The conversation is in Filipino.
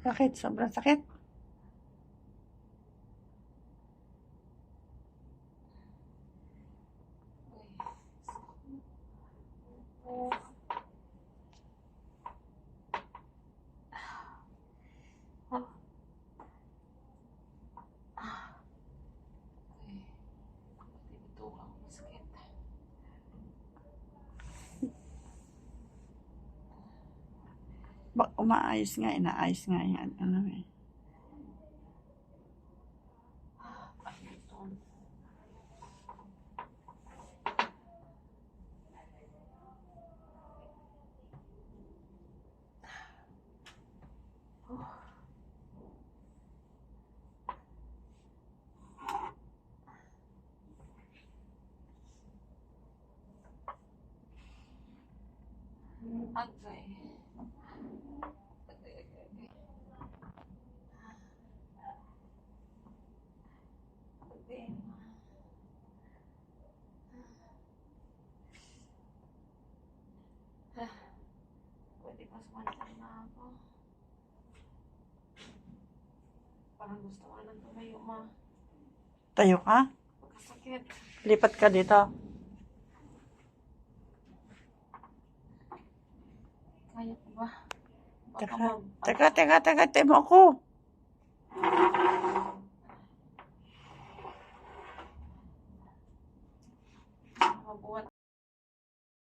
Bakit? Sobrang sakit? Ito Ba, umaayos nga, inaayos nga yan. Ano eh. Agay. Agay, agay, agay. Agay. Pwede pa sumantay na ako. Parang gusto ko lang tumayo, ma. Tayo ka? Pagkasakit. Lipat ka dito. Kaya ko ba? Baka Teka, mag- teka, teka, teka, temo ako.